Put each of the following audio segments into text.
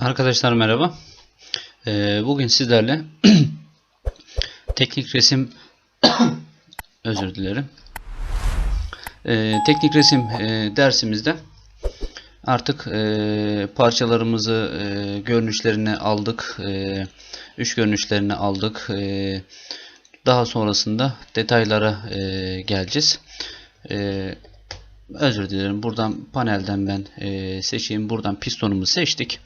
Arkadaşlar merhaba. Ee, bugün sizlerle teknik resim özür dilerim. Ee, teknik resim e, dersimizde artık e, parçalarımızı e, görünüşlerini aldık. Üç görünüşlerini aldık. Daha sonrasında detaylara geleceğiz. Özür dilerim. Buradan panelden ben seçeyim. Buradan pistonumu seçtik.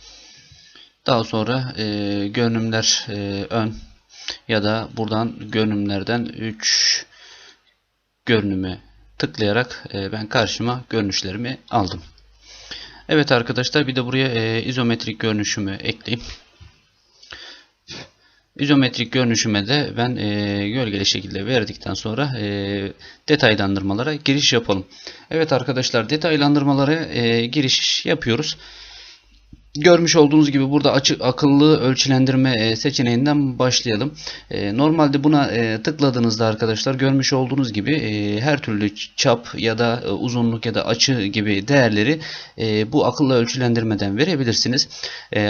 Daha sonra e, görünümler e, ön ya da buradan görünümlerden 3 görünümü tıklayarak e, ben karşıma görünüşlerimi aldım. Evet arkadaşlar bir de buraya e, izometrik görünüşümü ekleyeyim. İzometrik görünüşüme de ben e, gölgeli şekilde verdikten sonra e, detaylandırmalara giriş yapalım. Evet arkadaşlar detaylandırmalara e, giriş yapıyoruz. Görmüş olduğunuz gibi burada açık akıllı ölçülendirme e, seçeneğinden başlayalım. E, normalde buna e, tıkladığınızda arkadaşlar görmüş olduğunuz gibi her türlü çap ya da uzunluk ya da açı gibi değerleri bu akıllı ölçülendirmeden verebilirsiniz.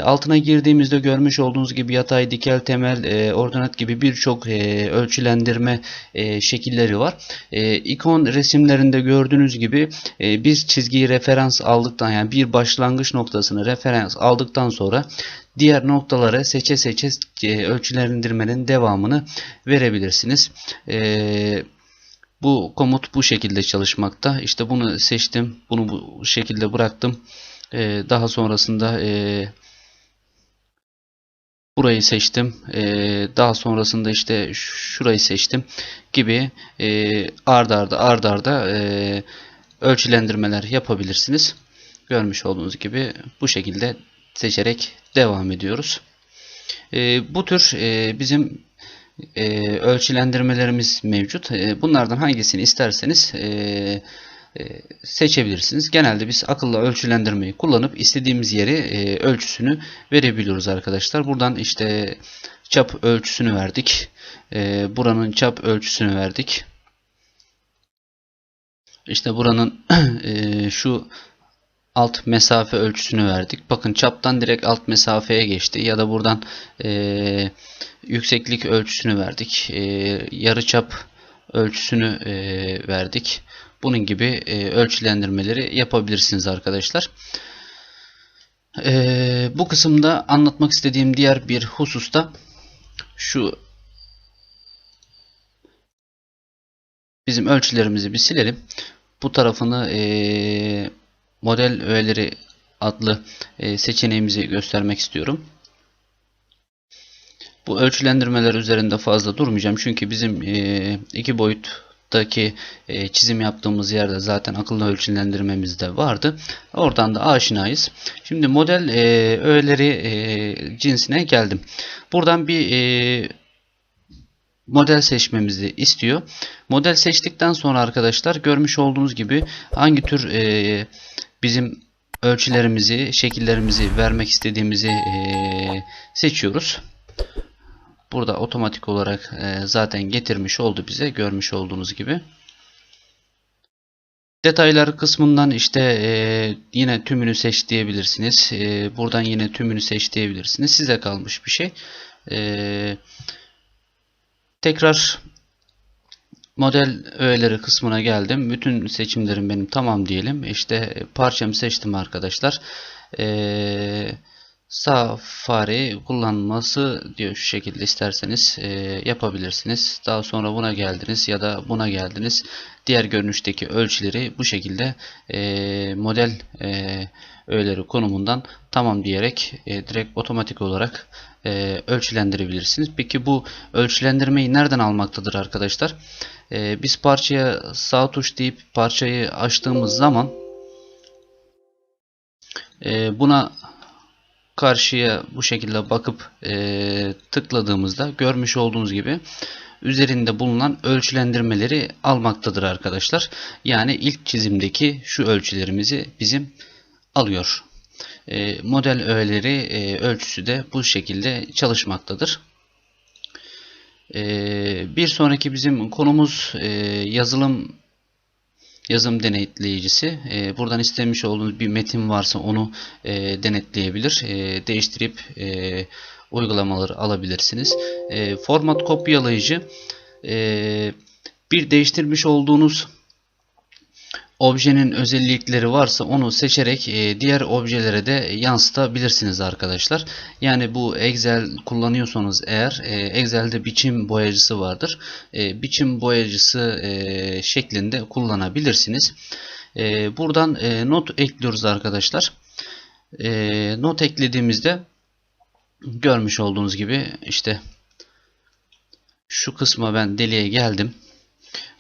Altına girdiğimizde görmüş olduğunuz gibi yatay, dikel, temel, ordinat gibi birçok ölçülendirme şekilleri var. İkon resimlerinde gördüğünüz gibi biz çizgiyi referans aldıktan yani bir başlangıç noktasını referans aldıktan sonra diğer noktalara seçe seçe e, ölçülendirmenin devamını verebilirsiniz. E, bu komut bu şekilde çalışmakta. İşte bunu seçtim. Bunu bu şekilde bıraktım. E, daha sonrasında burayı seçtim. daha sonrasında işte şurayı seçtim gibi ard arda ard arda ölçülendirmeler yapabilirsiniz. Görmüş olduğunuz gibi bu şekilde seçerek devam ediyoruz. E, bu tür e, bizim e, ölçülendirmelerimiz mevcut. E, bunlardan hangisini isterseniz e, e, seçebilirsiniz. Genelde biz akıllı ölçülendirmeyi kullanıp istediğimiz yeri e, ölçüsünü verebiliyoruz arkadaşlar. Buradan işte çap ölçüsünü verdik. E, buranın çap ölçüsünü verdik. İşte buranın e, şu alt mesafe ölçüsünü verdik. Bakın çaptan direkt alt mesafeye geçti. Ya da buradan e, yükseklik ölçüsünü verdik. E, yarı çap ölçüsünü e, verdik. Bunun gibi e, ölçülendirmeleri yapabilirsiniz arkadaşlar. E, bu kısımda anlatmak istediğim diğer bir hususta şu bizim ölçülerimizi bir silelim. Bu tarafını eee model öğeleri adlı e, seçeneğimizi göstermek istiyorum. Bu ölçülendirmeler üzerinde fazla durmayacağım. Çünkü bizim e, iki boyuttaki e, çizim yaptığımız yerde zaten akıllı ölçülendirmemiz de vardı. Oradan da aşinayız. Şimdi model öğeleri cinsine geldim. Buradan bir model seçmemizi istiyor. Model seçtikten sonra arkadaşlar görmüş olduğunuz gibi hangi tür e, bizim ölçülerimizi, şekillerimizi vermek istediğimizi e, seçiyoruz. Burada otomatik olarak e, zaten getirmiş oldu bize görmüş olduğunuz gibi. Detaylar kısmından işte e, yine tümünü seç diyebilirsiniz. Buradan yine tümünü seç diyebilirsiniz. Size kalmış bir şey. Tekrar Model öğeleri kısmına geldim. Bütün seçimlerim benim tamam diyelim. İşte parçamı seçtim arkadaşlar. Ee, Safari kullanması diyor şu şekilde isterseniz e, yapabilirsiniz. Daha sonra buna geldiniz ya da buna geldiniz. Diğer görünüşteki ölçüleri bu şekilde e, model e, öğeleri konumundan tamam diyerek e, direkt otomatik olarak e, ölçülendirebilirsiniz. Peki bu ölçülendirmeyi nereden almaktadır arkadaşlar? E, biz parçaya sağ tuş deyip parçayı açtığımız zaman e, buna karşıya bu şekilde bakıp e, tıkladığımızda görmüş olduğunuz gibi üzerinde bulunan ölçülendirmeleri almaktadır arkadaşlar. Yani ilk çizimdeki şu ölçülerimizi bizim alıyor. E, model öğeleri e, ölçüsü de bu şekilde çalışmaktadır. E, bir sonraki bizim konumuz e, yazılım yazım denetleyicisi. E, buradan istemiş olduğunuz bir metin varsa onu e, denetleyebilir. E, değiştirip e, uygulamaları alabilirsiniz. E, format kopyalayıcı e, bir değiştirmiş olduğunuz objenin özellikleri varsa onu seçerek e, diğer objelere de yansıtabilirsiniz arkadaşlar. Yani bu Excel kullanıyorsanız eğer e, Excel'de biçim boyacısı vardır. E, biçim boyacısı şeklinde kullanabilirsiniz. Buradan not ekliyoruz arkadaşlar. Not eklediğimizde görmüş olduğunuz gibi işte şu kısma ben deliğe geldim.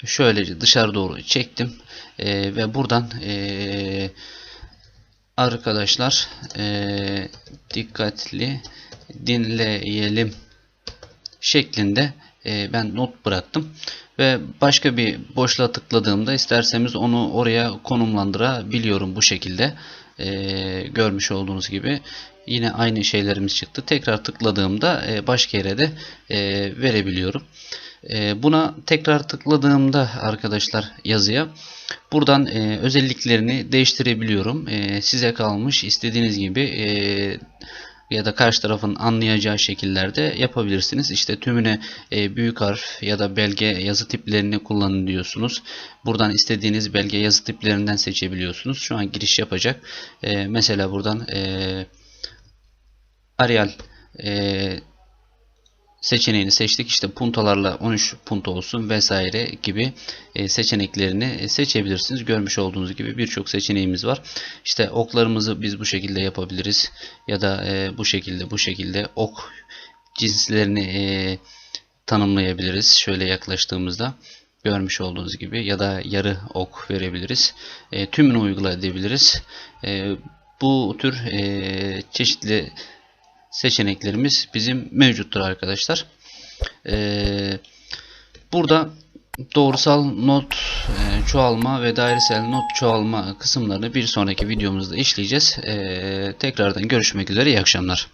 Şöylece dışarı doğru çektim. Ee, ve buradan ee, arkadaşlar ee, dikkatli dinleyelim şeklinde ee, ben not bıraktım. Ve başka bir boşluğa tıkladığımda isterseniz onu oraya konumlandırabiliyorum bu şekilde. Ee, görmüş olduğunuz gibi yine aynı şeylerimiz çıktı. Tekrar tıkladığımda e, başka yere de e, verebiliyorum. E, buna tekrar tıkladığımda arkadaşlar yazıya buradan e, özelliklerini değiştirebiliyorum. E, size kalmış istediğiniz gibi e, ya da karşı tarafın anlayacağı şekillerde yapabilirsiniz. İşte tümüne büyük harf ya da belge yazı tiplerini kullanın diyorsunuz. Buradan istediğiniz belge yazı tiplerinden seçebiliyorsunuz. Şu an giriş yapacak. Mesela buradan Arial e, seçeneğini seçtik. İşte puntalarla 13 punta olsun vesaire gibi e, seçeneklerini e, seçebilirsiniz. Görmüş olduğunuz gibi birçok seçeneğimiz var. İşte oklarımızı biz bu şekilde yapabiliriz. Ya da e, bu şekilde bu şekilde ok cinslerini tanımlayabiliriz. Şöyle yaklaştığımızda görmüş olduğunuz gibi ya da yarı ok verebiliriz. Tümünü uygulayabiliriz. Bu tür çeşitli seçeneklerimiz bizim mevcuttur arkadaşlar. Ee, burada doğrusal not e, çoğalma ve dairesel not çoğalma kısımlarını bir sonraki videomuzda işleyeceğiz. Ee, tekrardan görüşmek üzere. İyi akşamlar.